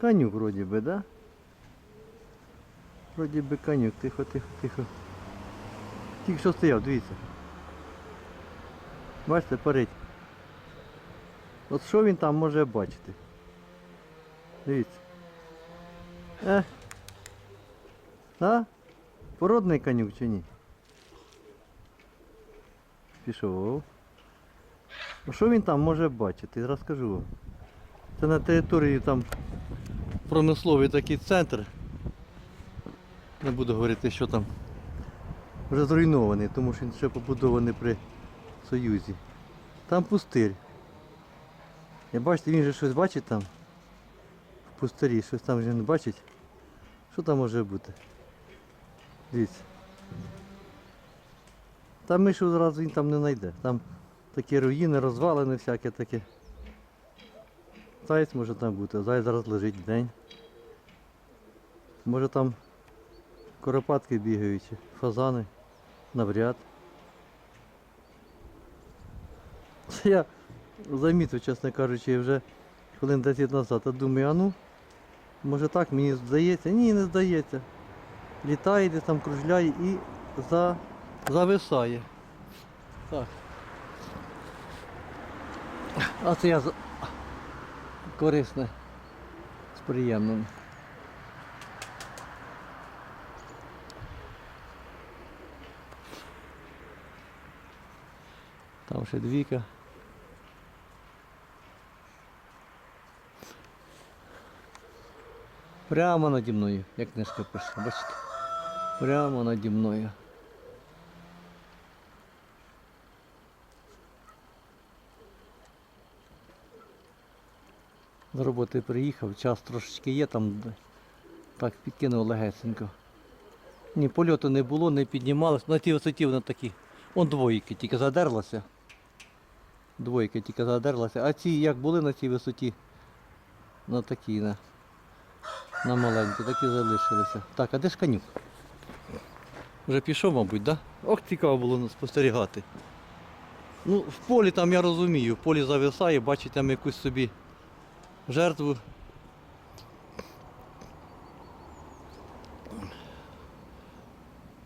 Конюк вроді би, да? Вроді би конюк, тихо, тихо, тихо. Тільки що стояв, дивіться. Бачите, парить. От що він там може бачити? Дивіться. Е. А? Породний конюк чи ні? Пішов. Що він там може бачити? Розкажу вам. Це на території там промисловий такий центр. Не буду говорити, що там вже зруйнований, тому що він ще побудований при Союзі. Там пустир. Я бачите, він же щось бачить там. В пустирі, щось там вже не бачить. Що там може бути? Дивіться. Там мишу зразу він там не знайде. Там такі руїни, розвалини всяке таке. Заяць може там бути, заяць зараз лежить день. Може там коропатки бігають, фазани, навряд. Це я замітив, чесно кажучи, вже хвилин 10 назад. Я думаю, а ну, може так мені здається? Ні, не здається. Літає десь там кружляє і за... зависає. Так. А це я корисне з приємним. Там ще двійка. Прямо наді мною, як книжка пише, бачите? Прямо наді мною. З роботи приїхав, час трошечки є, там так підкинув легесенько. Ні, польоту не було, не піднімалось. На тій висоті вона такі. Он двоїки тільки задерлася. Двойки тільки задерлася. А ці як були на цій висоті? На такі, на, на маленькі, такі залишилися. Так, а де ж конюк? Вже пішов, мабуть, так? Да? Ох, цікаво було спостерігати. Ну, в полі там я розумію, в полі зависає, бачить там якусь собі жертву.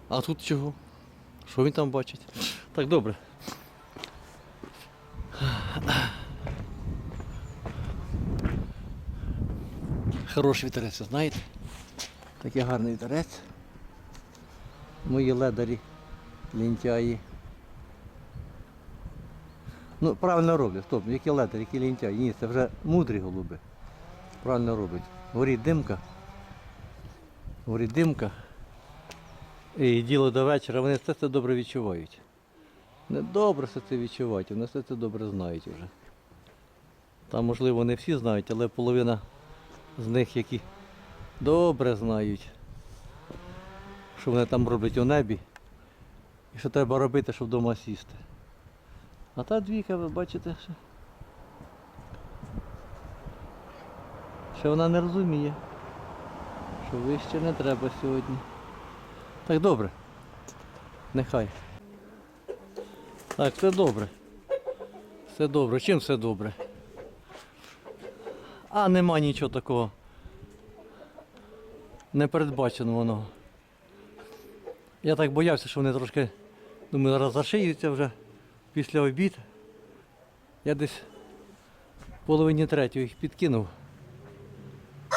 А тут чого? Що він там бачить? Так, добре. Хороший вітерець, знаєте? Такий гарний вітерець. Мої ледарі, лінтяї. Ну, правильно роблять. Стоп, які ледарі, які лінтяї. Ні, це вже мудрі голуби. Правильно роблять. Горить димка. Горить димка. І діло до вечора, вони все це добре відчувають. Не добре все це відчувають, вони все це добре знають вже. Там, можливо, не всі знають, але половина з них, які добре знають, що вони там роблять у небі і що треба робити, щоб вдома сісти. А та двійка, ви бачите, що, що вона не розуміє, що вище не треба сьогодні. Так добре. Нехай. Так, все добре. Все добре. Чим все добре? А нема нічого такого. Непередбаченого. Я так боявся, що вони трошки, думаю, зараз зашиються вже після обід. Я десь половині третього їх підкинув.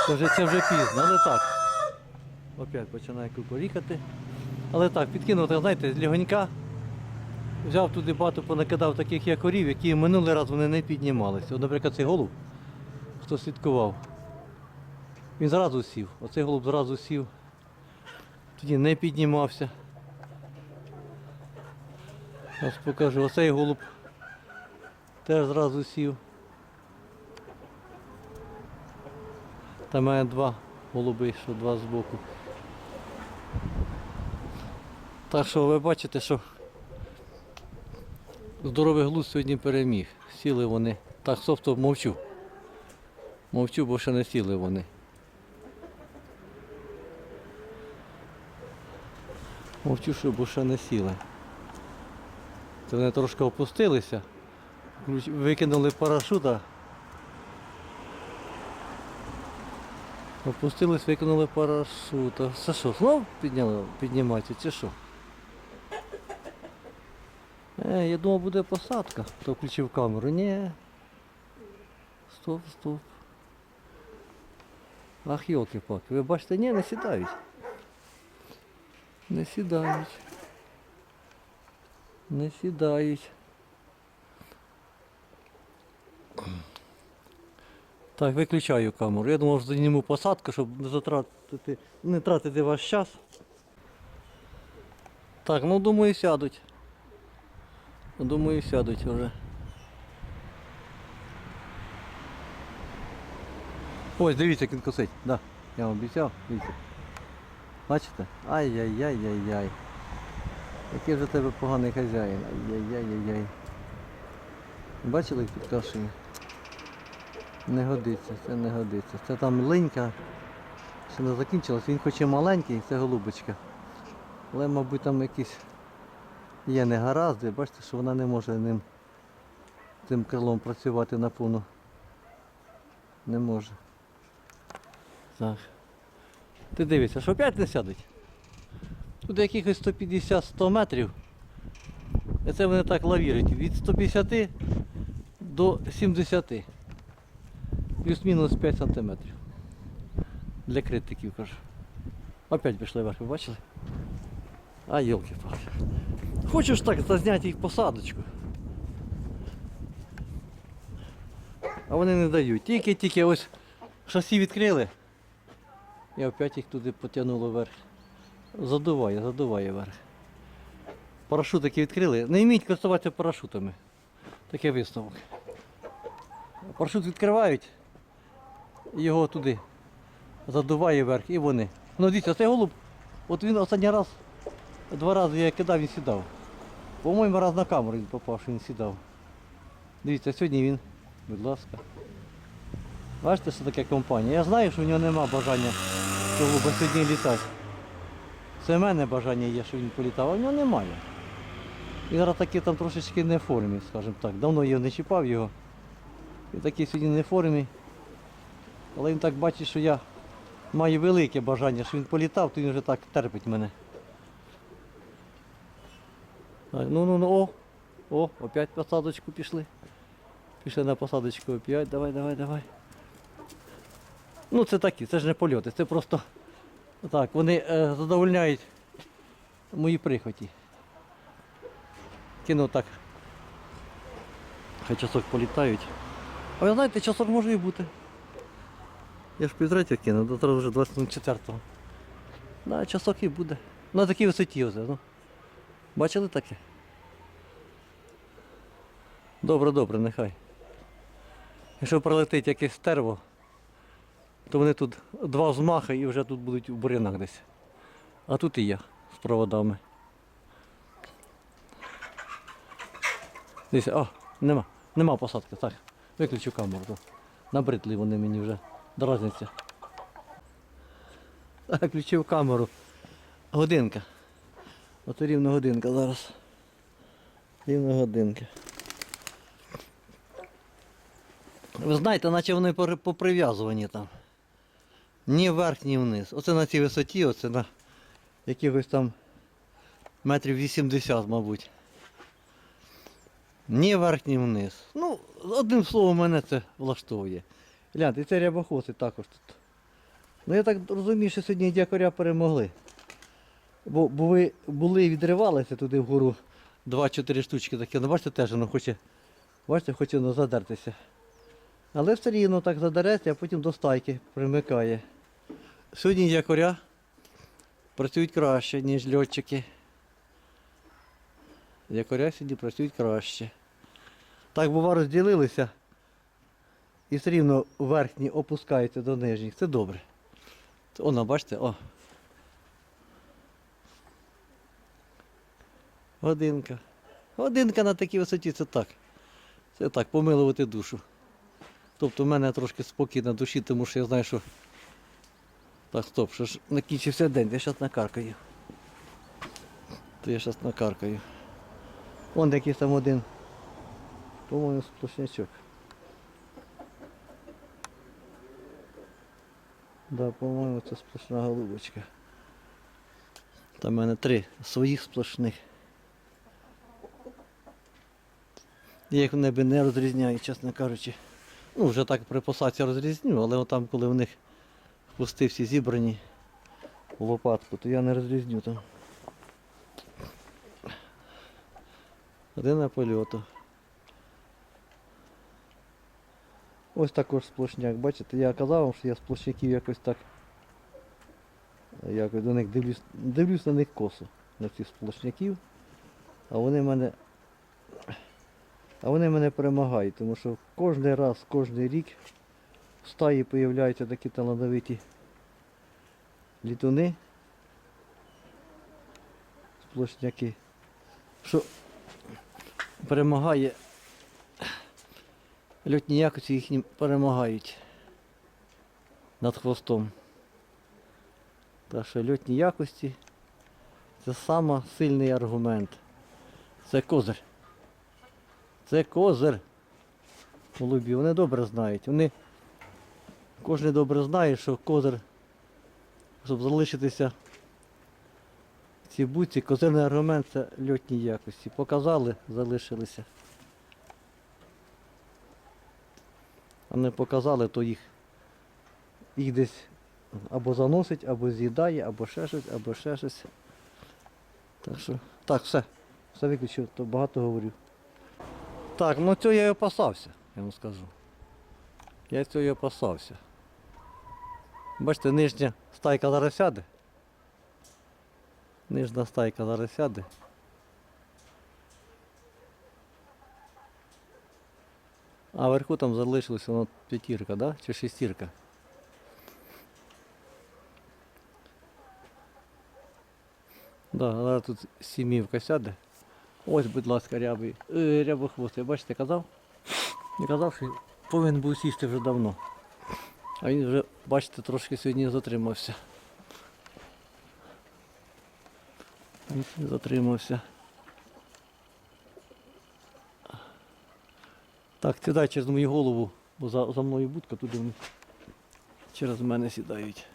Це вже, це вже пізно, але так. Опять починає кукурікати. Але так, підкинув, так, знаєте, з лігонька. Взяв туди багато, понакидав таких якорів, які минулий раз вони не піднімалися. От, наприклад, цей голуб, хто слідкував, він зразу сів. Оцей голуб зразу сів. Тоді не піднімався. Ось покажу, оцей голуб теж зразу сів. Там має два голуби, що два збоку. Так що ви бачите, що здоровий глузд сьогодні переміг. Сіли вони. Так, софто мовчу. Мовчу, бо ще не сіли вони. Мовчу, що бо ще не сіли. Це вони трошки опустилися, викинули парашута. Опустились, викинули парашута. Це що, знов підняли, піднімається чи що? Е, я думав буде посадка. Хто включив камеру? Ні. Стоп, стоп. Ах, йолки палки ви бачите, ні, не сідають. Не сідають. Не сідають. Так, виключаю камеру. Я думав, що зніму посадку, щоб не затратити, не тратити ваш час. Так, ну думаю, сядуть. Думаю, сядуть вже. Ось, дивіться, як він косить. Да, я вам обіцяв, дивіться. Бачите? Ай-яй-яй-яй-яй. Який вже тебе поганий хазяїн. Ай-яй-яй-яй-яй. Бачили, як підкашує? Не годиться, це не годиться. Це там линька. Ще не закінчилась. Він хоч і маленький, це голубочка. Але, мабуть, там якісь є негаразди. Бачите, що вона не може ним цим крилом працювати наповну. Не може. Так. Ти дивишся, що опять не сядуть? Тут якихось 150-100 метрів. Це вони так лавірують. Від 150 до 70. Плюс-мінус 5 сантиметрів. Для критиків кажу. Опять пішли вверх, ви бачили? А йолки палки Хочу ж так зазняти їх посадочку. А вони не дають. Тільки-тільки ось шасі відкрили. І опять їх туди потягнуло вверх. Задуває, задуває вверх. Парашутики відкрили. Не вміють користуватися парашутами. Таке висновок. Парашут відкривають, його туди задуває вверх і вони. Ну дивіться, цей голуб, от він останній раз, два рази я кидав, він сідав. По-моєму, раз на камеру він попав, що він сідав. Дивіться, сьогодні він, будь ласка. Бачите, що таке компанія? Я знаю, що в нього нема бажання голуба сьогодні літати. Це в мене бажання є, що він політав, а в нього немає. Він зараз такий там трошечки не в формі, скажімо так. Давно я не чіпав його. Він такий сьогодні не в формі. Але він так бачить, що я маю велике бажання, що він політав, то він вже так терпить мене. Ну ну ну о, о, опять посадочку пішли. Пішли на посадочку опять, давай, давай, давай. Ну це такі, це ж не польоти, це просто так, вони е, задовольняють мої прихоті. Кину так. Хай часок політають. А ви знаєте, часок може і бути. Я ж півтретього кину, до зараз вже 24-го. Да, часок і буде. На такій висоті оце, ну. Бачили таке? Добре, добре, нехай. Якщо прилетить якесь стерво, то вони тут два взмахи і вже тут будуть у бурянах десь. А тут і я з проводами. Дивіться, о, нема, нема посадки, так. Виключу камеру. То. Набридли вони мені вже. Дразняться. Так, включив камеру. Годинка. Ото рівно годинка зараз. Рівно годинка. Ви знаєте, наче вони поприв'язувані там. Ні вверх, ні вниз. Оце на цій висоті, оце на якихось там метрів 80, мабуть. Ні вверх, ні вниз. Ну, одним словом, мене це влаштовує. Гляньте, і це рябохоси також тут. Ну я так розумію, що сьогодні дякаря перемогли. Бо, ви були і відривалися туди вгору 2-4 штучки такі. Ну бачите, теж воно хоче, бачите, хоче воно задертися. Але все рівно так задереться, а потім до стайки примикає. Сьогодні якоря працюють краще, ніж льотчики. Якоря сьогодні працюють краще. Так, бува, розділилися і все рівно верхні опускаються до нижніх. Це добре. Оно, бачите, о. Годинка. Годинка на такій висоті це так. Це так, помилувати душу. Тобто в мене трошки спокій на душі, тому що я знаю, що. Так, стоп, що ж накінчився день, я зараз накаркаю. То я зараз накаркаю. Вон якийсь там один. По-моєму, сплошнячок. Да, по-моєму, це сплошна голубочка. Там в мене три своїх сплошних. Я їх в небі не розрізняю, чесно кажучи. Ну, вже так при посадці розрізню, але там, коли в них хвости всі зібрані в лопатку, то я не розрізню там. Один на польоту. Ось також сплошняк. Бачите, я казав вам, що я сплошняків якось так. Якось до них дивлюсь, дивлюсь на них косо, на цих сплошняків. А вони в мене. А вони мене перемагають, тому що кожен раз, кожен рік в стаї появляються такі талановиті літуни, сплошняки, що перемагає льотні якості їхні перемагають над хвостом. Так що льотні якості це сама сильний аргумент. Це козир. Це козир. Голубі, вони добре знають. Вони кожен добре знає, що козир, щоб залишитися в цій буці, козирний аргумент це льотні якості. Показали, залишилися. А не показали, то їх, їх десь або заносить, або з'їдає, або ще щось, або ще щось. Так що, так, все. Все виключив, то багато говорю. Так, ну цього я і опасався, я вам скажу. Я цього і опасався. Бачите, нижня стайка зараз сяде. Нижня стайка зараз сяде. А вверху там залишилася воно п'ятірка, да? Чи шестірка? Да, зараз тут сімівка сяде. Ось, будь ласка, рябий. Е, рябохвостий. Бачите, казав? Я казав, що повинен був сісти вже давно. А він вже, бачите, трошки сьогодні затримався. Він затримався. Так, сідай через мою голову, бо за, за мною будка туди вони через мене сідають.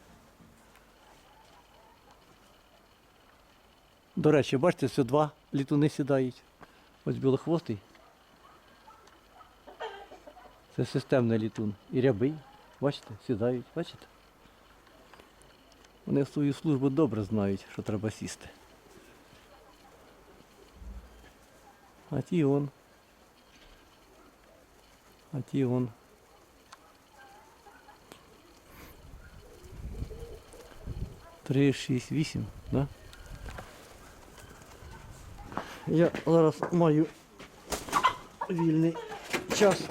До речі, бачите, все два літуни сідають. Ось білохвостий. Це системний літун. І рябий. Бачите, сідають, бачите? Вони свою службу добре знають, що треба сісти. А ті он. А ті он. Три, шість, вісім, да? Я зараз маю вільний час.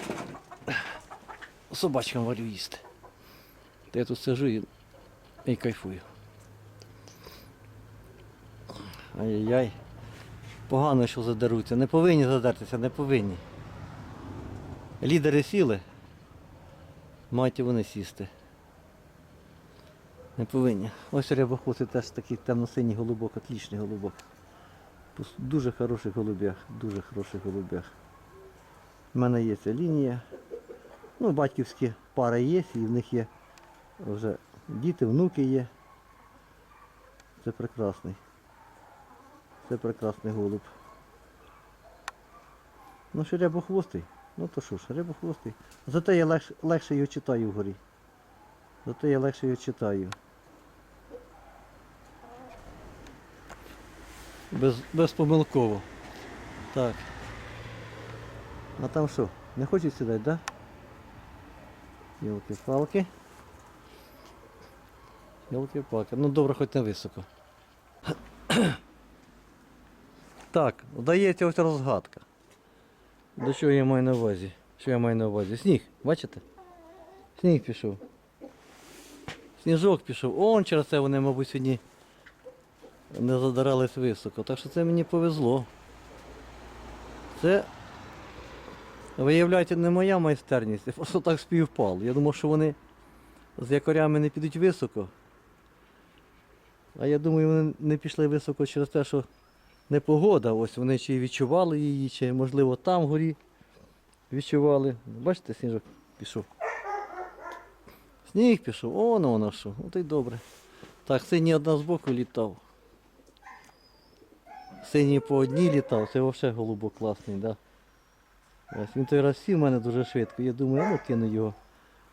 Собачкам варю їсти. Та я тут сижу і, і кайфую. Ай-яй-яй. Погано, що задеруться. Не повинні задертися, не повинні. Лідери сіли. Мають вони сісти. Не повинні. Ось рябохоти теж такий темно-синій голубок, отлічний голубок. Дуже хороших голубях, дуже хороших голубях. У мене є ця лінія. Ну, батьківські пари є, і в них є вже діти, внуки є. Це прекрасний. Це прекрасний голуб. Ну, ще рябохвостий. Ну то що ж, рябохвостий. Зате я легше, легше його читаю вгорі. Зате я легше його читаю. Без, безпомилково. Так. А там що? Не хочуть сідати, так? Да? Йолки-палки. Йолки-палки. Ну добре, хоч не високо. Так, вдається ось розгадка. До чого я маю на увазі? Що я маю на увазі? Сніг, бачите? Сніг пішов. Сніжок пішов. Он через це вони, мабуть, сьогодні не задирались високо. Так що це мені повезло. Це, виявляється, не моя майстерність, це просто так співпало. Я думав, що вони з якорями не підуть високо. А я думаю, вони не пішли високо через те, що непогода. Ось вони чи відчували її, чи можливо там вгорі відчували. Бачите, сніжок пішов. Сніг пішов, о, ну воно що. Ну то й добре. Так, синій одна збоку літав. Синій по одній літав, це взагалі голубок класний, да. Він той раз сів в мене дуже швидко. Я думаю, ну кину його.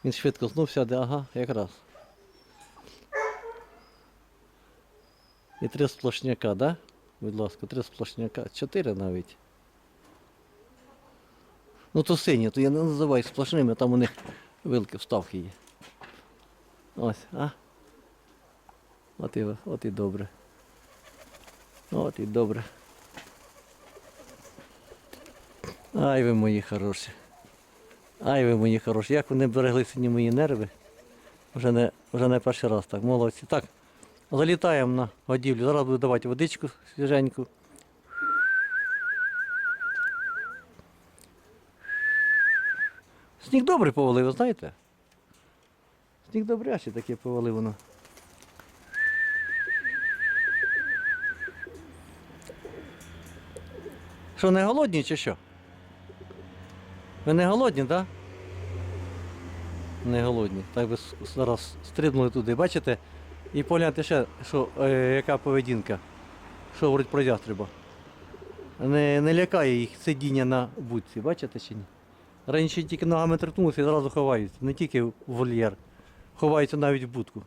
Він швидко знов сяде, ага, якраз. І три сплошняка, да? Будь ласка, три сплошняка. Чотири навіть. Ну то сині, то я не називаю сплошними, там у них вилки вставки є. Ось, а? От і, от і добре. От і добре. Ай ви мої хороші. Ай ви мої хороші. Як вони берегли сьогодні мої нерви. Вже не, вже не перший раз так. Молодці. Так, залітаємо на годівлю. Зараз буду давати водичку свіженьку. Сніг добре повалив, знаєте? Сніг добрячий таке повалив воно. Що, не голодні чи що? Ви не голодні, так? Не голодні. Так би зараз стрибнули туди, бачите? І погляньте ще, що, е, яка поведінка. Що говорить про ястреба. Не, не лякає їх сидіння на будці, бачите чи ні? Раніше тільки ногами торкнулися і одразу ховаються. Не тільки в вольєр. Ховаються навіть в будку.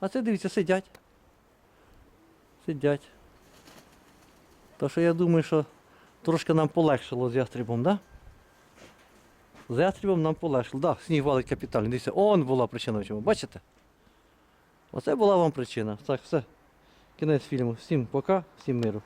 А це дивіться, сидять. Сидять. То що я думаю, що трошки нам полегшило з ястрібом, так? Да? З ястрібом нам полегшило. Так, да, сніг валить капітально. Дивіться, он була причина в чому. Бачите? Оце була вам причина. Так, все. Кінець фільму. Всім пока, всім миру.